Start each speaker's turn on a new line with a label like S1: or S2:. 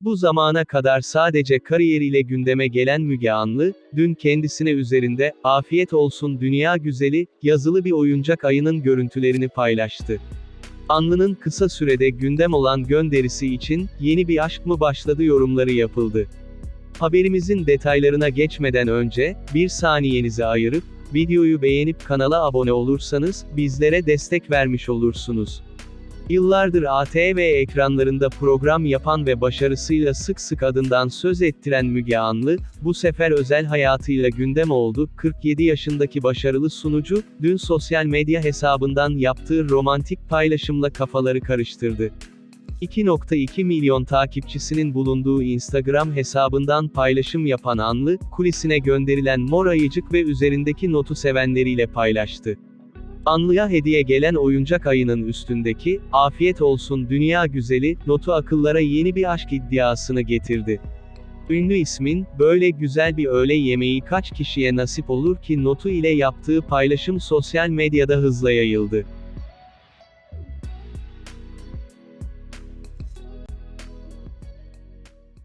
S1: Bu zamana kadar sadece kariyeriyle gündeme gelen Müge Anlı, dün kendisine üzerinde, afiyet olsun dünya güzeli, yazılı bir oyuncak ayının görüntülerini paylaştı. Anlı'nın kısa sürede gündem olan gönderisi için, yeni bir aşk mı başladı yorumları yapıldı. Haberimizin detaylarına geçmeden önce, bir saniyenizi ayırıp, videoyu beğenip kanala abone olursanız, bizlere destek vermiş olursunuz. Yıllardır ATV ekranlarında program yapan ve başarısıyla sık sık adından söz ettiren Müge Anlı, bu sefer özel hayatıyla gündem oldu. 47 yaşındaki başarılı sunucu, dün sosyal medya hesabından yaptığı romantik paylaşımla kafaları karıştırdı. 2.2 milyon takipçisinin bulunduğu Instagram hesabından paylaşım yapan Anlı, kulisine gönderilen mor ayıcık ve üzerindeki notu sevenleriyle paylaştı. Anlı'ya hediye gelen oyuncak ayının üstündeki, afiyet olsun dünya güzeli, notu akıllara yeni bir aşk iddiasını getirdi. Ünlü ismin, böyle güzel bir öğle yemeği kaç kişiye nasip olur ki notu ile yaptığı paylaşım sosyal medyada hızla yayıldı.